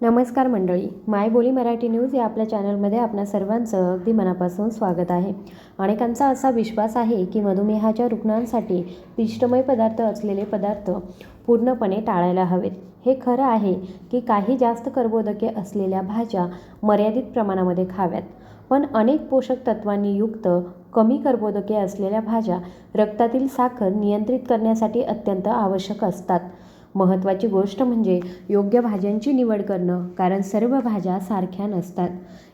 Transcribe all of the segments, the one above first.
नमस्कार मंडळी. माय बोली मराठी न्यूज या आपल्या चॅनलमध्ये आपल्या सर्वांचं अगदी मनापासून स्वागत आहे. अनेकांचा असा विश्वास आहे की मधुमेहाच्या रुग्णांसाठी पिष्टमय पदार्थ असलेले पदार्थ पूर्णपणे टाळायला हवेत. हे खरं आहे की काही जास्त कर्बोदके असलेल्या भाज्या मर्यादित प्रमाणामध्ये खाव्यात. पण अनेक पोषक तत्वांनी युक्त कमी कर्बोदके असलेल्या भाज्या रक्तातील साखर नियंत्रित करण्यासाठी अत्यंत आवश्यक असतात. महत्त्वाची गोष्ट म्हणजे योग्य भाज्यांची निवड करणं कारण सर्व भाज्या सारख्या नसतात.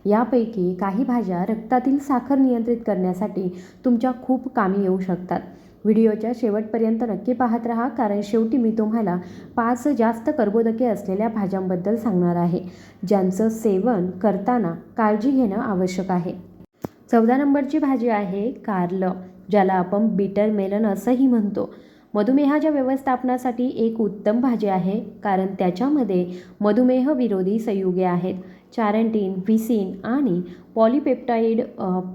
यापैकी काही भाज्या रक्तातील साखर नियंत्रित करण्यासाठी तुमच्या खूप कामी येऊ शकतात. व्हिडिओच्या शेवटपर्यंत नक्की पाहत राहा कारण शेवटी मी तुम्हाला पाच जास्त कर्बोदके असलेल्या भाज्यांबद्दल सांगणार आहे ज्यांचं सेवन करताना काळजी घेणं आवश्यक आहे. चौदा नंबरची भाजी आहे कारलं ज्याला आपण बिटर मेलन असंही म्हणतो. मधुमेहाच्या व्यवस्थापनासाठी एक उत्तम भाजी आहे कारण त्याच्यामध्ये मधुमेह विरोधी संयुगे आहेत. चारंटीन व्हिसिन आणि पॉलिपेप्टाईड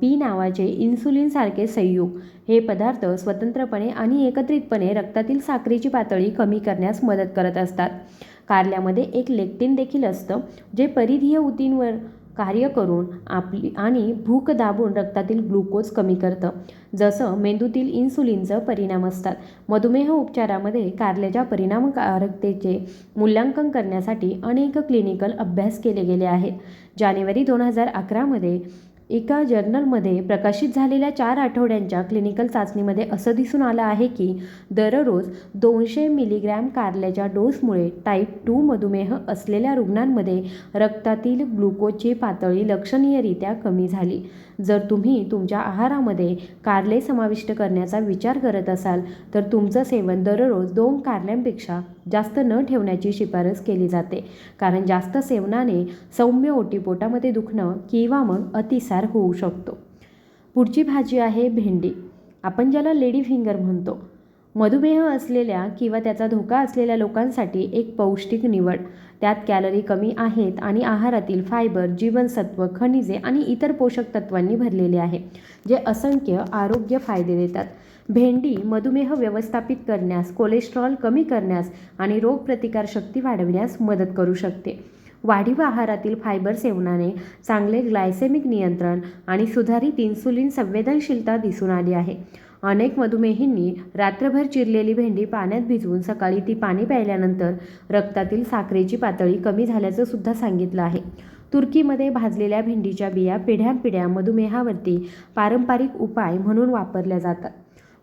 पी नावाचे इन्सुलिनसारखे संयुग. हे पदार्थ स्वतंत्रपणे आणि एकत्रितपणे रक्तातील साखरेची पातळी कमी करण्यास मदत करत असतात. कारल्यामध्ये एक लेक्टिन देखील असतं जे परिधीय ऊतींवर कार्य करून आपली आणि भूक दाबून रक्तातील ग्लुकोज कमी करतं. जसं मेंदूतील इन्सुलिनचं परिणाम असतात. मधुमेह उपचारामध्ये कारल्याच्या परिणामकारकतेचे मूल्यांकन करण्यासाठी अनेक क्लिनिकल अभ्यास केले गेले आहेत. जानेवारी दोन हजार अकरामध्ये एका जर्नलमध्ये प्रकाशित झालेल्या चार आठवड्यांच्या क्लिनिकल चाचणीमध्ये असं दिसून आलं आहे की दररोज दोनशे मिलीग्रॅम कारल्याच्या डोसमुळे टाईप टू मधुमेह असलेल्या रुग्णांमध्ये रक्तातील ग्लुकोजची पातळी लक्षणीयरित्या कमी झाली. जर तुम्ही तुमच्या आहारामध्ये कारले समाविष्ट करण्याचा विचार करत असाल तर तुमचं सेवन दररोज दोन कारल्यांपेक्षा जास्त न ठेवण्याची शिफारस केली जाते. कारण जास्त सेवनाने सौम्य ओटीपोटामध्ये दुखणं किंवा मग अतिसार होऊ शकतो. पुढची भाजी आहे भेंडी. आपण ज्याला लेडी फिंगर म्हणतो मधुमेह असलेल्या किंवा त्याचा धोका असलेल्या लोकांसाठी एक पौष्टिक निवड. त्यात कॅलरी कमी आहेत आणि आहारातील फायबर जीवनसत्व खनिजे आणि इतर पोषक तत्वांनी भरलेले आहे जे असंख्य आरोग्य फायदे देतात. भेंडी मधुमेह व्यवस्थापित करण्यास कोलेस्ट्रॉल कमी करण्यास आणि रोगप्रतिकारशक्ती वाढविण्यास मदत करू शकते. वाढीव आहारातील फायबर सेवनाने चांगले ग्लायसेमिक नियंत्रण आणि सुधारित इन्सुलिन संवेदनशीलता दिसून आली आहे. अनेक मधुमेहींनी रात्रभर चिरलेली भेंडी पाण्यात भिजवून सकाळी ती पाणी प्यायल्यानंतर रक्तातील साखरेची पातळी कमी झाल्याचं सुद्धा सांगितलं आहे. तुर्कीमध्ये भाजलेल्या भेंडीच्या बिया पिढ्यानपिढ्या मधुमेहावरती पारंपरिक उपाय म्हणून वापरल्या जातात.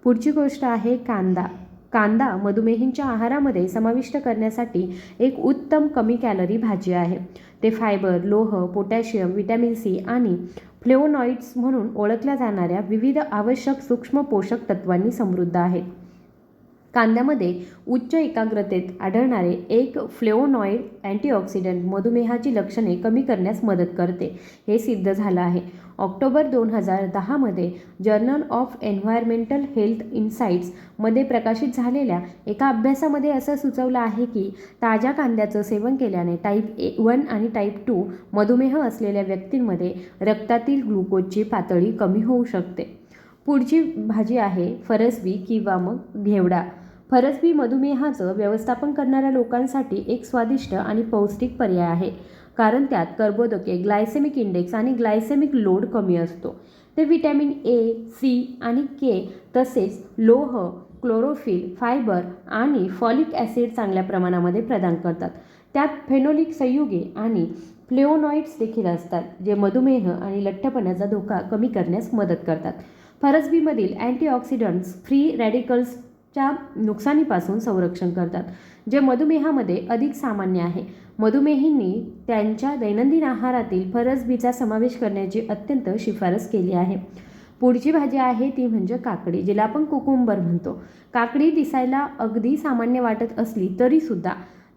पुढची गोष्ट आहे कांदा. कांदा मधुमेहींच्या आहारामध्ये समाविष्ट करण्यासाठी एक उत्तम कमी कॅलरी भाजी आहे. ते फायबर लोह पोटॅशियम विटॅमिन सी आणि फ्लेवोनॉइड्स म्हणून ओळखल्या जाणाऱ्या विविध आवश्यक सूक्ष्म पोषक तत्वांनी समृद्ध आहेत. कांद्यामध्ये उच्च एकाग्रतेत आढळणारे एक फ्लेवोनॉइड अँटीऑक्सिडंट मधुमेहाची लक्षणे कमी करण्यास मदत करते. हे सिद्ध झालं आहे. ऑक्टोबर दोन हजार दहामध्ये जर्नल ऑफ एन्व्हायरमेंटल हेल्थ इन्साइट्समध्ये प्रकाशित झालेल्या एका अभ्यासामध्ये असं सुचवलं आहे की ताज्या कांद्याचं सेवन केल्याने टाईप ए वन आणि टाईप टू मधुमेह असलेल्या व्यक्तींमध्ये रक्तातील ग्लुकोजची पातळी कमी होऊ शकते. पुढची भाजी आहे फरसबी किंवा मग घेवडा. फरसबी मधुमेहाचं व्यवस्थापन करणाऱ्या लोकांसाठी एक स्वादिष्ट आणि पौष्टिक पर्याय आहे. कारण त्यात कर्बोदके ग्लायसेमिक इंडेक्स आणि ग्लायसेमिक लोड कमी असतो. ते व्हिटॅमिन ए सी आणि के तसेच लोह क्लोरोफिल फायबर आणि फॉलिक ॲसिड चांगल्या प्रमाणामध्ये प्रदान करतात. त्यात फेनोलिक संयुगे आणि फ्लेओनॉइड्स देखील असतात जे मधुमेह आणि लठ्ठपणाचा धोका कमी करण्यास मदत करतात. फरसबीमधील अँटीऑक्सिडंट्स फ्री रॅडिकल्सच्या नुकसानीपासून संरक्षण करतात जे मधुमेहामध्ये अधिक सामान्य आहे. मधुमेहींनी त्यांच्या दैनंदिन आहारातील फरसबीचा समावेश करण्याची अत्यंत शिफारस केली आहे. पुढची भाजी आहे ती म्हणजे काकडी जिला आपण कुकुंबर म्हणतो. काकडी दिसायला अगदी सामान्य वाटत असली तरीसुद्धा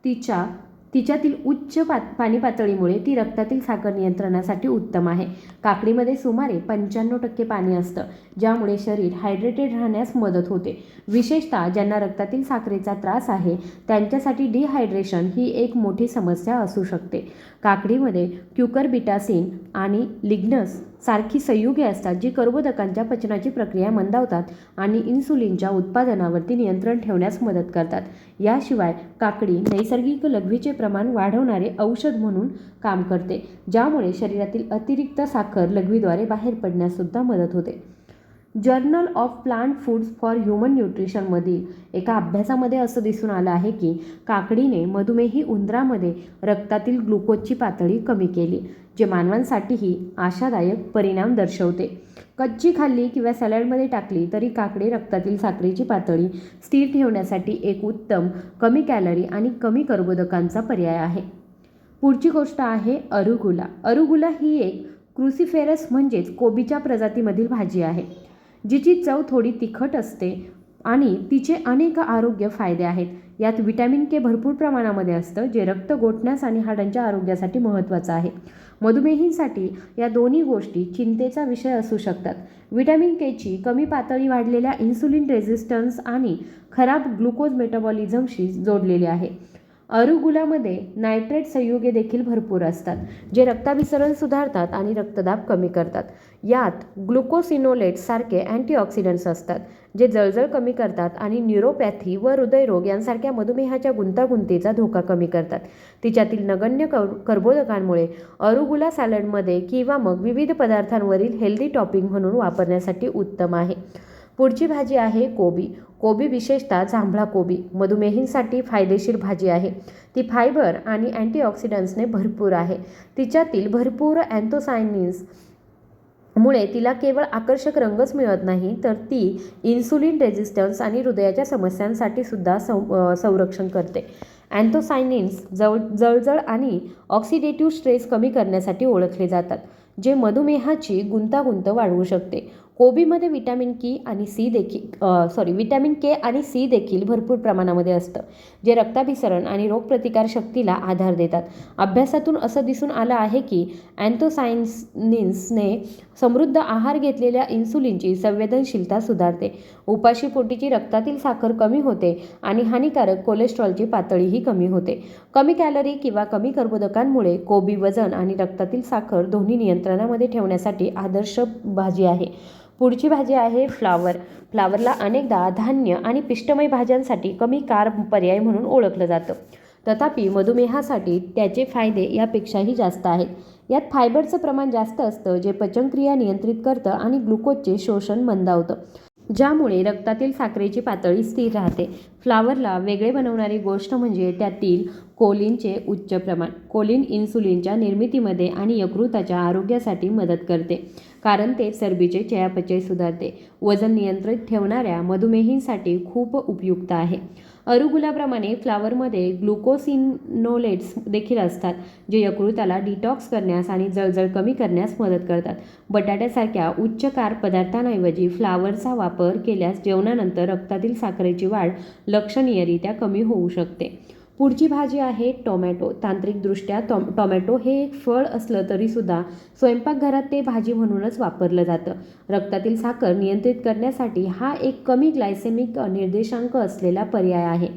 तिच्या तिच्यातील उच्च पा पाणी पातळीमुळे ती रक्तातील साखर नियंत्रणासाठी उत्तम आहे. काकडीमध्ये सुमारे पंच्याण्णव टक्के पाणी असतं ज्यामुळे शरीर हायड्रेटेड राहण्यास मदत होते. विशेषतः ज्यांना रक्तातील साखरेचा त्रास आहे त्यांच्यासाठी डिहायड्रेशन ही एक मोठी समस्या असू शकते. काकडीमध्ये क्युकरबिटासिन आणि लिग्नस सारखी संयुगे असतात जी कर्बोदकांच्या पचनाची प्रक्रिया मंदावतात आणि इन्सुलिनच्या उत्पादनावरती नियंत्रण ठेवण्यास मदत करतात. याशिवाय काकडी नैसर्गिक लघवीचे प्रमाण वाढवणारे औषध म्हणून काम करते ज्यामुळे शरीरातील अतिरिक्त साखर लघवीद्वारे बाहेर पडण्याससुद्धा मदत होते. Journal of plant foods for human न्यूट्रिशनमधील एका अभ्यासामध्ये असं दिसून आलं आहे की काकडीने मधुमेही उंदरामध्ये रक्तातील ग्लुकोजची पातळी कमी केली जे मानवांसाठीही आशादायक परिणाम दर्शवते. कच्ची खाल्ली किंवा सॅलडमध्ये टाकली तरी काकडी रक्तातील साखरेची पातळी स्थिर ठेवण्यासाठी एक उत्तम कमी कॅलरी आणि कमी कर्बोदकांचा पर्याय आहे. पुढची गोष्ट आहे अरुगुला. अरुगुला ही एक क्रुसिफेरस म्हणजेच कोबीच्या प्रजातीमधील भाजी आहे. जिची चव थोडी तिखट असते आणि तिचे अनेक आरोग्य फायदे आहेत. यात विटॅमिन के भरपूर प्रमाणामध्ये असतं जे रक्त गोठण्यास आणि हाडांच्या आरोग्यासाठी महत्त्वाचं आहे. मधुमेहींसाठी या दोन्ही गोष्टी चिंतेचा विषय असू शकतात. विटॅमिन केची कमी पातळी वाढलेल्या इन्सुलिन रेझिस्टन्स आणि खराब ग्लुकोज मेटाबॉलिझमशी जोडलेली आहे. अरुगुलामध्ये नायट्रेट संयुगे देखील भरपूर असतात जे रक्ताभिसरण सुधारतात आणि रक्तदाब कमी करतात. यात ग्लुकोसिनोलेट्स सारखे अँटीऑक्सिडंट्स असतात जे जळजळ कमी करतात आणि न्युरोपॅथी व हृदयरोग यांसारख्या मधुमेहाच्या गुंतागुंतीचा धोका कमी करतात. तिच्यातील नगण्य कर कर्बोदकांमुळे अरुगुला सॅलडमध्ये किंवा मग विविध पदार्थांवरील हेल्दी टॉपिंग म्हणून वापरण्यासाठी उत्तम आहे. पुढची भाजी आहे कोबी. कोबी विशेषतः जांभळा कोबी. मधुमेहींसाठी फायदेशीर भाजी आहे. ती फायबर आणि अँटीऑक्सिडंट्सने भरपूर आहे. तिच्यातील भरपूर अँथोसायनिन्स मुळे तिला केवळ आकर्षक रंगच मिळत नाही तर ती इन्सुलिन रेझिस्टन्स आणि हृदयाच्या समस्यांसाठी सुद्धा सं संरक्षण करते. अँथोसायनिन्स जवळ जळजळ आणि ऑक्सिडेटिव्ह स्ट्रेस कमी करण्यासाठी ओळखले जातात जे मधुमेहाची गुंतागुंत वाढवू शकते. कोबीमध्ये विटॅमिन की आणि सी देखील सॉरी विटॅमिन के आणि सी देखील भरपूर प्रमाणामध्ये असतं जे रक्ताभिसरण आणि रोगप्रतिकार शक्तीला आधार देतात. अभ्यासातून असं दिसून आलं आहे की अँथोसायन्सने समृद्ध आहार घेतलेल्या इन्सुलिनची संवेदनशीलता सुधारते. उपाशी पोटीची रक्तातील साखर कमी होते आणि हानिकारक कोलेस्ट्रॉलची पातळीही कमी होते. कमी कॅलरी किंवा कमी कर्बोदकांमुळे कोबी वजन आणि रक्तातील साखर दोन्ही नियंत्रणामध्ये ठेवण्यासाठी आदर्श भाजी आहे. पुढची भाजी आहे फ्लावर. फ्लावरला अनेकदा धान्य आणि पिष्टमय भाज्यांसाठी कमी कार्ब पर्याय म्हणून ओळखलं जातं. तथापि मधुमेहासाठी त्याचे फायदे यापेक्षाही जास्त आहेत. यात फायबरचं प्रमाण जास्त असतं जे पचनक्रिया नियंत्रित करतं आणि ग्लुकोजचे शोषण मंदावतं. ज्यामुळे रक्तातील साखरेची पातळी स्थिर राहते. फ्लावरला वेगळे बनवणारी गोष्ट म्हणजे त्यातील कोलिनचे उच्च प्रमाण. कोलिन इन्सुलिनच्या निर्मितीमध्ये आणि यकृताच्या आरोग्यासाठी मदत करते कारण ते चरबीचे चयापचय सुधारते. वजन नियंत्रित ठेवणाऱ्या मधुमेहींसाठी खूप उपयुक्त आहे. अरुगुलाप्रमाणे फ्लावरमध्ये ग्लुकोसिनोलेट्स देखील असतात जे यकृताला डिटॉक्स करण्यास आणि जळजळ कमी करण्यास मदत करतात. बटाट्यासारख्या उच्च कार पदार्थांऐवजी फ्लावरचा वापर केल्यास जेवणानंतर रक्तातील साखरेची वाढ लक्षणीयरित्या कमी होऊ शकते. पुढची भाजी आहे टोमॅटो. तांत्रिकदृष्ट्या टॉम टोमॅटो हे एक फळ असलं तरीसुद्धा स्वयंपाकघरात ते भाजी म्हणूनच वापरलं जातं. रक्तातील साखर नियंत्रित करण्यासाठी हा एक कमी ग्लायसेमिक निर्देशांक असलेला पर्याय आहे.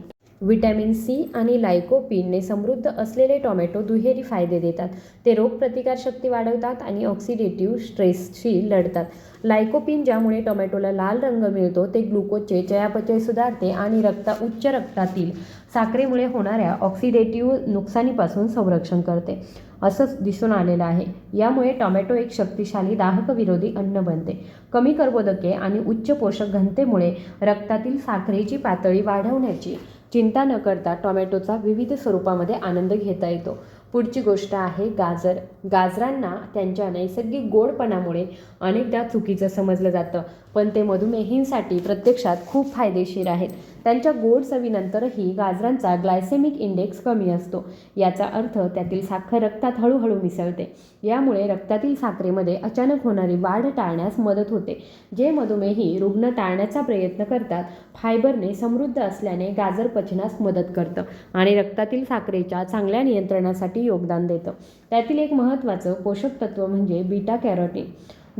व्हिटॅमिन सी आणि लायकोपिनने समृद्ध असलेले टोमॅटो दुहेरी फायदे देतात. ते रोगप्रतिकारशक्ती वाढवतात आणि ऑक्सिडेटिव्ह स्ट्रेसशी लढतात. लायकोपिन ज्यामुळे टोमॅटोला लाल रंग मिळतो ते ग्लुकोजचे चयापचय सुधारते आणि रक्ता उच्च रक्तातील साखरेमुळे होणाऱ्या ऑक्सिडेटिव्ह नुकसानीपासून संरक्षण करते. असंच दिसून आलेलं आहे. यामुळे टोमॅटो एक शक्तिशाली दाहक विरोधी अन्न बनते. कमी कर्बोदके आणि उच्च पोषक घनतेमुळे रक्तातील साखरेची पातळी वाढवण्याची चिंता न करता टोमॅटोचा विविध स्वरूपामध्ये आनंद घेता येतो. पुढची गोष्ट आहे गाजर. गाजरांना त्यांच्या नैसर्गिक गोडपणामुळे अनेकदा चुकीचं समजलं जातं. पण ते मधुमेहींसाठी प्रत्यक्षात खूप फायदेशीर आहेत. त्यांच्या गोड चवीनंतरही गाजरांचा ग्लायसेमिक इंडेक्स कमी असतो. याचा अर्थ त्यातील साखर रक्तात हळूहळू मिसळते. यामुळे रक्तातील साखरेमध्ये अचानक होणारी वाढ टाळण्यास मदत होते. जे मधुमेही रुग्ण टाळण्याचा प्रयत्न करतात फायबरने समृद्ध असल्याने गाजर पचनास मदत करतं आणि रक्तातील साखरेच्या चांगल्या नियंत्रणासाठी योगदान देतं. त्यातील एक महत्त्वाचं पोषक तत्व म्हणजे बीटा कॅरोटीन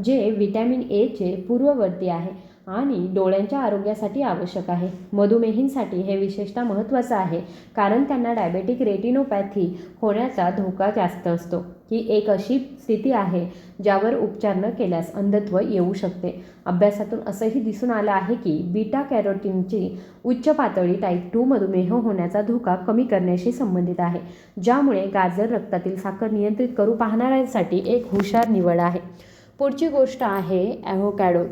जे व्हिटॅमिन एचे पूर्ववर्ती आहे. आणि डोळ्यांच्या आरोग्यासाठी आवश्यक आहे. मधुमेहींसाठी हे विशेषतः महत्त्वाचं आहे कारण त्यांना डायबेटिक रेटिनोपॅथी होण्याचा धोका जास्त असतो. ही एक अशी स्थिती आहे ज्यावर उपचार न केल्यास अंधत्व येऊ शकते. अभ्यासातून असंही दिसून आलं आहे की बीटा कॅरोटीनची उच्च पातळी टाईप टू मधुमेह होण्याचा धोका कमी करण्याशी संबंधित आहे ज्यामुळे गाजर रक्तातील साखर नियंत्रित करू पाहणाऱ्यांसाठी एक हुशार निवड आहे. पुढची गोष्ट आहे ॲव्होकॅडो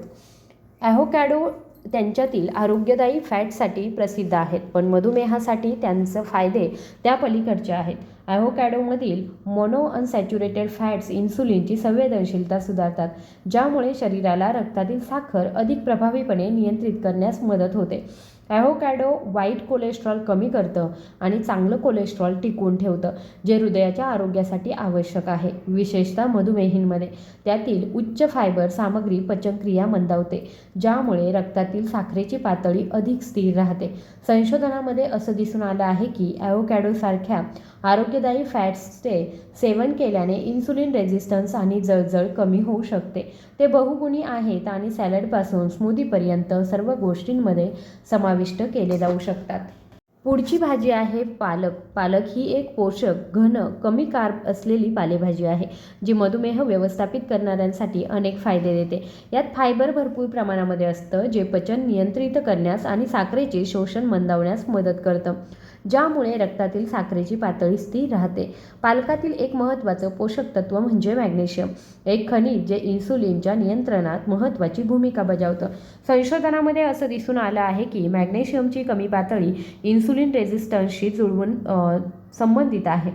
ॲव्होकॅडो त्यांच्यातील आरोग्यदायी फॅटसाठी प्रसिद्ध आहेत पण मधुमेहासाठी त्यांचे फायदे त्या पलीकडचे आहेत. ॲव्होकॅडोमधील मोनो अनसॅच्युरेटेड फॅट्स इन्सुलिनची संवेदनशीलता सुधारतात ज्यामुळे शरीराला रक्तातील साखर अधिक प्रभावीपणे नियंत्रित करण्यास मदत होते. ॲव्होकॅडो वाईट कोलेस्ट्रॉल कमी करतं आणि चांगलं कोलेस्ट्रॉल टिकवून ठेवतं जे हृदयाच्या आरोग्यासाठी आवश्यक आहे. विशेषतः मधुमेहींमध्ये. त्यातील उच्च फायबर सामग्री पचनक्रिया मंदावते ज्यामुळे रक्तातील साखरेची पातळी अधिक स्थिर राहते. संशोधनामध्ये असं दिसून आलं आहे की ॲव्होकॅडोसारख्या आरोग्यदायी फॅट्सचे सेवन केल्याने इन्सुलिन रेझिस्टन्स आणि जळजळ कमी होऊ शकते. ते बहुगुणी आहेत आणि सॅलडपासून स्मूदीपर्यंत सर्व गोष्टींमध्ये समाविष्ट केले जाऊ शकतात. पुढची भाजी आहे पालक. पालक ही एक पोषक घन कमी कार्ब असलेली पालेभाजी आहे जी मधुमेह व्यवस्थापित करणाऱ्यांसाठी अनेक फायदे देते. यात फायबर भरपूर प्रमाणामध्ये असतं जे पचन नियंत्रित करण्यास आणि साखरेचे शोषण मंदावण्यास मदत करतं. ज्यामुळे रक्तातील साखरेची पातळी स्थिर राहते. पालकातील एक महत्त्वाचं पोषक तत्व म्हणजे मॅग्नेशियम. एक खनिज जे इन्सुलिनच्या नियंत्रणात महत्त्वाची भूमिका बजावतं. संशोधनामध्ये असं दिसून आलं आहे की मॅग्नेशियमची कमी पातळी इन्सुलिन रेझिस्टन्सशी जुळवून संबंधित आहे.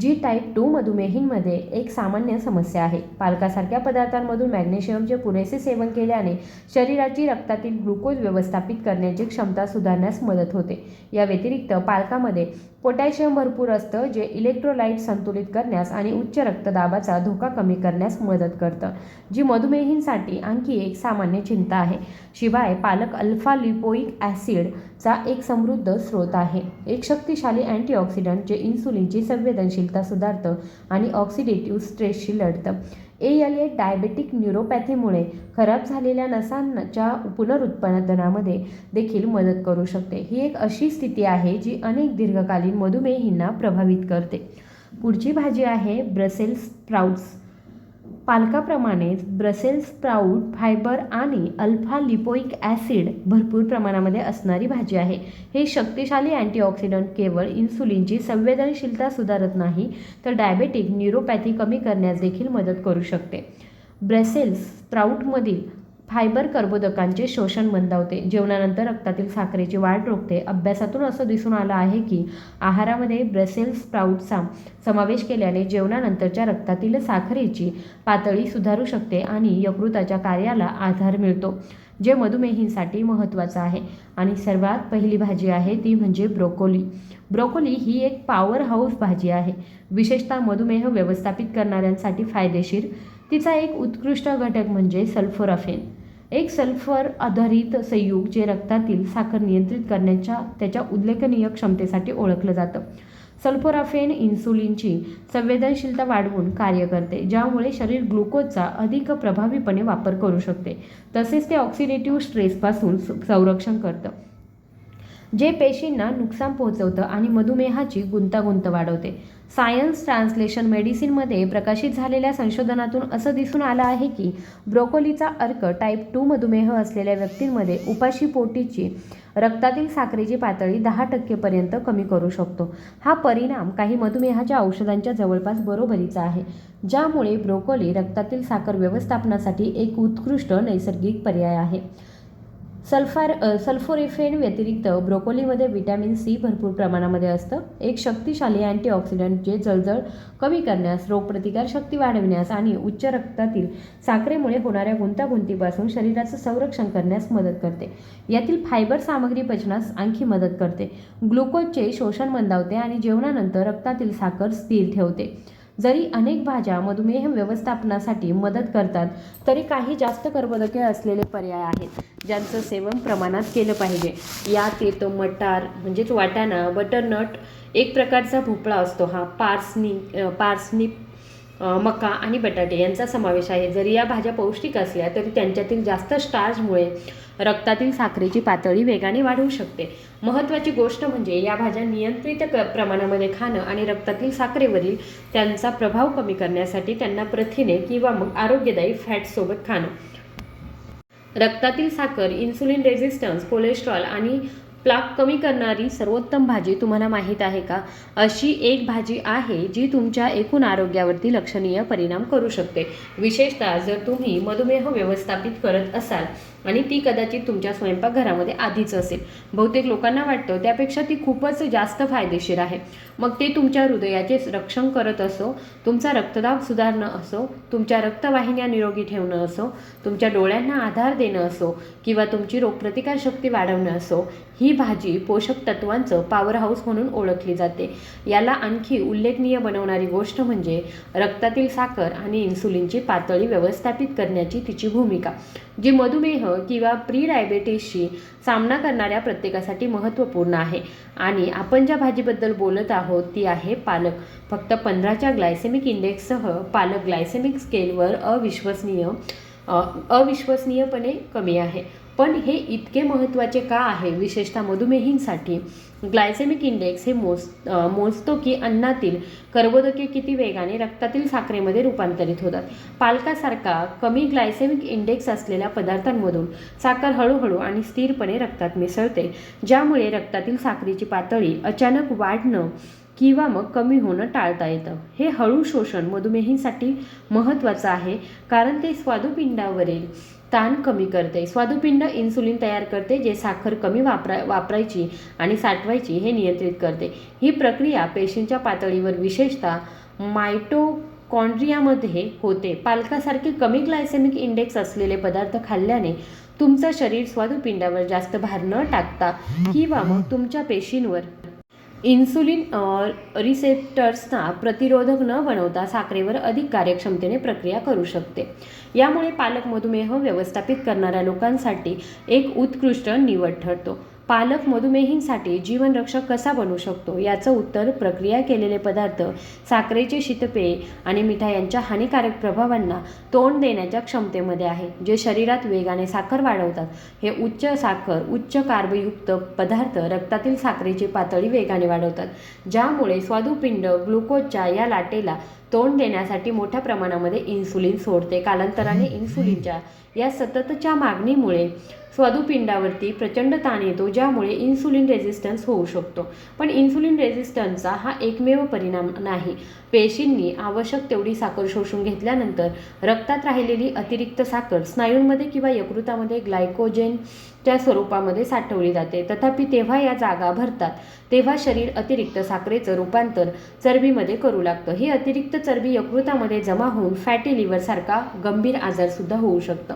जी टाईप टू मधुमेहींमध्ये एक सामान्य समस्या आहे. पालकासारख्या पदार्थांमधून मॅग्नेशियमचे पुरेसे सेवन केल्याने शरीराची रक्तातील ग्लुकोज व्यवस्थापित करण्याची क्षमता सुधारण्यास मदत होते. या व्यतिरिक्त पालकामध्ये पोटॅशियम भरपूर असतं जे इलेक्ट्रोलाइट संतुलित करण्यास आणि उच्च रक्तदाबाचा धोका कमी करण्यास मदत करतं. जी मधुमेहींसाठी आणखी एक सामान्य चिंता आहे. शिवाय पालक अल्फा लिपोइक ॲसिडचा एक समृद्ध स्रोत आहे. एक शक्तिशाली अँटीऑक्सिडंट जे इन्सुलिनची संवेदनशीलता सुधारतं आणि ऑक्सिडेटिव्ह स्ट्रेसशी लढतं. ए एल ए डायबेटिक न्यूरोपॅथीमुळे खराब झालेल्या नसांच्या पुनरुत्पादनामध्ये देखील मदत करू शकते. ही एक अशी स्थिती आहे जी अनेक दीर्घकालीन मधुमेहींना प्रभावित करते. पुढची भाजी आहे ब्रसेल्स स्प्राउट्स. पालकाप्रमाणेच ब्रसेल्स स्प्राऊट फायबर आणि अल्फा लिपोइक ॲसिड भरपूर प्रमाणामध्ये असणारी भाजी आहे. हे शक्तिशाली अँटीऑक्सिडंट केवळ इन्सुलिनची संवेदनशीलता सुधारत नाही तर डायबेटिक न्यूरोपॅथी कमी करण्यास देखील मदत करू शकते. ब्रेसेल्स स्प्राऊटमधील फायबर कर्बोदकांचे शोषण मंदावते. जेवणानंतर रक्तातील साखरेची वाढ रोखते. अभ्यासातून असं दिसून आलं आहे की आहारामध्ये ब्रेसेल्स स्प्राऊटचा समावेश केल्याने जेवणानंतरच्या रक्तातील साखरेची पातळी सुधारू शकते आणि यकृताच्या कार्याला आधार मिळतो जे मधुमेहींसाठी महत्त्वाचं आहे. आणि सर्वात पहिली भाजी आहे ती म्हणजे ब्रोकोली. ब्रोकोली ही एक पॉवर हाऊस भाजी आहे. विशेषतः मधुमेह व्यवस्थापित करणाऱ्यांसाठी फायदेशीर. तिचा एक उत्कृष्ट घटक म्हणजे सल्फोराफेन. एक सल्फर आधारित संयुग जे रक्तातील साखर नियंत्रित करण्याच्या त्याच्या उल्लेखनीय क्षमतेसाठी ओळखलं जातं. सल्फोराफेन इन्सुलिनची संवेदनशीलता वाढवून कार्य करते ज्यामुळे शरीर ग्लुकोजचा अधिक प्रभावीपणे वापर करू शकते. तसेच ते ऑक्सिडेटिव्ह स्ट्रेसपासून संरक्षण करतं. जे पेशींना नुकसान पोहोचवतं आणि मधुमेहाची गुंतागुंत वाढवते. सायन्स ट्रान्सलेशन मेडिसिनमध्ये प्रकाशित झालेल्या संशोधनातून असं दिसून आलं आहे की ब्रोकोलीचा अर्क टाईप टू मधुमेह असलेल्या व्यक्तींमध्ये उपाशी पोटीची रक्तातील साखरेची पातळी दहा टक्केपर्यंत कमी करू शकतो. हा परिणाम काही मधुमेहाच्या औषधांच्या जवळपास बरोबरीचा आहे ज्यामुळे ब्रोकोली रक्तातील साखर व्यवस्थापनासाठी एक उत्कृष्ट नैसर्गिक पर्याय आहे. सल्फार सल्फोरिफेन सल्फोरेफेन व्यतिरिक्त ब्रोकोलीमध्ये विटॅमिन सी भरपूर प्रमाणामध्ये असतं. एक शक्तिशाली अँटीऑक्सिडंट जे जळजळ कमी करण्यास रोगप्रतिकार शक्ती वाढविण्यास आणि उच्च रक्तातील साखरेमुळे होणाऱ्या गुंतागुंतीपासून शरीराचं संरक्षण करण्यास मदत करते. यातील फायबर सामग्री पचनास आणखी मदत करते. ग्लुकोजचे शोषण मंदावते आणि जेवणानंतर रक्तातील साखर स्थिर ठेवते. जरी अनेक भाज्या मधुमेह व्यवस्थापनासाठी मदत करतात तरी काही जास्त कर्बोदके असलेले पर्याय आहेत ज्यांचं सेवन प्रमाणात केलं पाहिजे. यात येतो मटार म्हणजेच वाटाणा बटरनट एक प्रकारचा भोपळा असतो हा. पार्सनी पार्सनिप मका आणि बटाटे यांचा समावेश आहे. जरी या भाज्या पौष्टिक असल्या तरी त्यांच्यातील जास्त स्टार्चमुळे रक्तातील साखरेची पातळी वेगाने वाढू शकते. महत्त्वाची गोष्ट म्हणजे या भाज्या नियंत्रित क प्रमाणामध्ये खाणं आणि रक्तातील साखरेवरील त्यांचा प्रभाव कमी करण्यासाठी त्यांना प्रथिने किंवा मग आरोग्यदायी फॅटसोबत खाणं. रक्तातील साखर इन्सुलिन रेझिस्टन्स कोलेस्ट्रॉल आणि प्लाक कमी करणारी सर्वोत्तम भाजी तुम्हाला माहीत आहे का? अशी एक भाजी आहे जी तुमच्या एकूण आरोग्यावरती लक्षणीय परिणाम करू शकते. विशेषतः जर तुम्ही मधुमेह व्यवस्थापित करत असाल आणि ती कदाचित तुमच्या स्वयंपाकघरामध्ये आधीच असेल. बहुतेक लोकांना वाटतं त्यापेक्षा ती खूपच जास्त फायदेशीर आहे. मग ते तुमच्या हृदयाचे रक्षण करत असो तुमचा रक्तदाब सुधारणं असो तुमच्या रक्तवाहिन्या निरोगी ठेवणं असो तुमच्या डोळ्यांना आधार देणं असो किंवा तुमची रोगप्रतिकारशक्ती वाढवणं असो ही भाजी पोषक तत्वांचं पॉवर हाऊस म्हणून ओळखली जाते. याला आणखी उल्लेखनीय बनवणारी गोष्ट म्हणजे रक्तातील साखर आणि इन्सुलिनची पातळी व्यवस्थापित करण्याची तिची भूमिका जी मधुमेह किंवा प्री डायबेटीसशी सामना करणाऱ्या प्रत्येकासाठी महत्त्वपूर्ण आहे. आणि आपण ज्या भाजीबद्दल बोलत आहोत ती आहे पालक. फक्त पंधराच्या ग्लायसेमिक इंडेक्ससह पालक ग्लायसेमिक स्केलवर अविश्वसनीय अविश्वसनीयपणे कमी आहे. पण हे इतके महत्त्वाचे का आहे? विशेषतः मधुमेहींसाठी. ग्लायसेमिक इंडेक्स हे मोज मोजतो की अन्नातील कर्बोदके किती वेगाने रक्तातील साखरेमध्ये रूपांतरित होतात. पालकासारखा कमी ग्लायसेमिक इंडेक्स असलेल्या पदार्थांमधून साखर हळूहळू आणि स्थिरपणे रक्तात मिसळते ज्यामुळे रक्तातील साखरेची पातळी अचानक वाढणं किंवा मग कमी होणं टाळता येतं. हे हळू शोषण मधुमेहींसाठी महत्त्वाचं आहे कारण ते स्वादुपिंडावरील ताण कमी करते. स्वादुपिंड इन्सुलिन तयार करते जे साखर कमी वापरा वापरायची आणि साठवायची हे नियंत्रित करते. ही प्रक्रिया पेशींच्या पातळीवर विशेषतः मायटोकॉन्ड्रियामध्ये होते. पालकासारखे कमी ग्लायसेमिक इंडेक्स असलेले पदार्थ खाल्ल्याने तुमचं शरीर स्वादुपिंडावर जास्त भार न टाकता किंवा मग तुमच्या पेशींवर इन्सुलिन रिसेप्टर्सना प्रतिरोधक न बनवता साखरेवर अधिक कार्यक्षमतेने प्रक्रिया करू शकते. यामुळे पालक मधुमेह व्यवस्थापित करणाऱ्या लोकांसाठी एक उत्कृष्ट निवड ठरतो. पालक मधुमेहींसाठी जीवनरक्षक कसा बनू शकतो? याचं उत्तर प्रक्रिया केलेले पदार्थ साखरेचे शीतपेय आणि मिठा यांच्या हानिकारक प्रभावांना तोंड देण्याच्या क्षमतेमध्ये आहे जे शरीरात वेगाने साखर वाढवतात. हे उच्च साखर उच्च कार्बयुक्त पदार्थ रक्तातील साखरेची पातळी वेगाने वाढवतात ज्यामुळे स्वादुपिंड ग्लुकोजच्या या लाटेला तोंड देण्यासाठी मोठ्या प्रमाणामध्ये इन्सुलिन सोडते. कालांतराने इन्सुलिनच्या या सततच्या मागणीमुळे स्वादुपिंडावरती प्रचंड ताण येतो ज्यामुळे इन्सुलिन रेझिस्टन्स होऊ शकतो. पण इन्सुलिन रेझिस्टन्सचा हा एकमेव परिणाम नाही. पेशींनी आवश्यक तेवढी साखर शोषून घेतल्यानंतर रक्तात राहिलेली अतिरिक्त साखर स्नायूंमध्ये किंवा यकृतामध्ये ग्लायकोजेन त्या स्वरूपामध्ये साठवली जाते. तथापि तेव्हा या जागा भरतात तेव्हा शरीर अतिरिक्त साखरेचं रूपांतर चरबीमध्ये करू लागतं. ही अतिरिक्त चरबी यकृतामध्ये जमा होऊन फॅटी लिव्हरसारखा गंभीर आजारसुद्धा होऊ शकतं.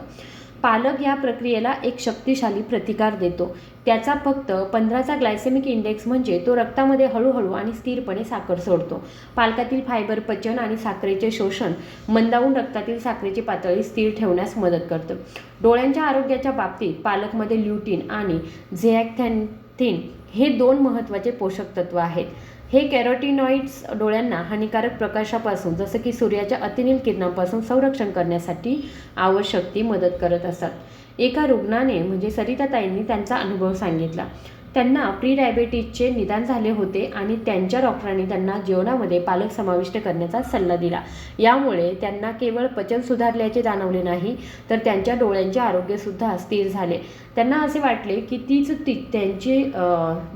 पालक या प्रक्रियेला एक शक्तिशाली प्रतिकार देतो. त्याचा फक्त पंधराचा ग्लायसेमिक इंडेक्स म्हणजे तो रक्तामध्ये हळूहळू आणि स्थिरपणे साखर सोडतो. पालकातील फायबर पचन आणि साखरेचे शोषण मंदावून रक्तातील साखरेची पातळी स्थिर ठेवण्यास मदत करतं. डोळ्यांच्या आरोग्याच्या बाबतीत पालकमध्ये ल्युटीन आणि झेॲक्थॅन्थिन हे दोन महत्त्वाचे पोषक तत्व आहेत. हे कॅरोटिनॉइड्स डोळ्यांना हानिकारक प्रकाशापासून जसं की सूर्याच्या अतिनील किरणांपासून संरक्षण करण्यासाठी आवश्यक ती मदत करत असतात. एका रुग्णाने म्हणजे सरिताताईंनी त्यांचा अनुभव सांगितला. त्यांना प्री डायबेटीजचे निदान झाले होते आणि त्यांच्या डॉक्टरांनी त्यांना जेवणामध्ये पालक समाविष्ट करण्याचा सल्ला दिला. यामुळे त्यांना केवळ पचन सुधारल्याचे जाणवले नाही तर त्यांच्या डोळ्यांचे आरोग्यसुद्धा स्थिर झाले. त्यांना असे वाटले की तीच ती त्यांचे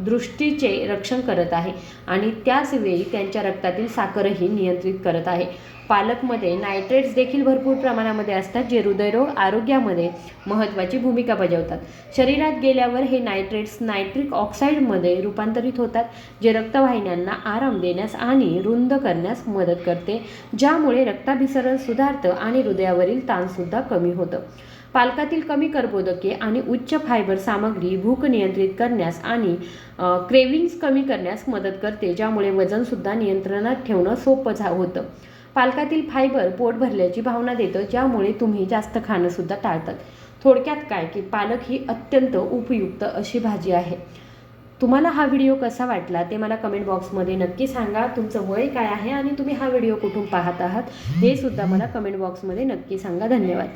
दृष्टीचे रक्षण करत आहे आणि त्याच वेळी त्यांच्या रक्तातील साखरही नियंत्रित करत आहे. पालकमध्ये नायट्रेट्स देखील भरपूर प्रमाणामध्ये असतात जे हृदयरोग आरोग्यामध्ये महत्त्वाची भूमिका बजावतात. शरीरात गेल्यावर हे नायट्रेट्स नायट्रिक ऑक्साईडमध्ये रूपांतरित होतात जे रक्तवाहिन्यांना आराम देण्यास आणि रुंद करण्यास मदत करते ज्यामुळे रक्ताभिसरण सुधारतं आणि हृदयावरील ताणसुद्धा कमी होतं. पालकातील कमी कर्बोदके आणि उच्च फायबर सामग्री भूक नियंत्रित करण्यास आणि क्रेविंग्स कमी करण्यास मदत करते ज्यामुळे वजनसुद्धा नियंत्रणात ठेवणं सोपं झा होतं. पालकातील फायबर पोट भरल्याची भावना देतं ज्यामुळे तुम्ही जास्त खाणंसुद्धा टाळतात. थोडक्यात काय की पालक ही अत्यंत उपयुक्त अशी भाजी आहे. तुम्हाला हा व्हिडिओ कसा वाटला ते मला कमेंट बॉक्समध्ये नक्की सांगा. तुमचं वय काय आहे आणि तुम्ही हा व्हिडिओ कुठून पाहत आहात हे सुद्धा मला कमेंट बॉक्समध्ये नक्की सांगा. धन्यवाद.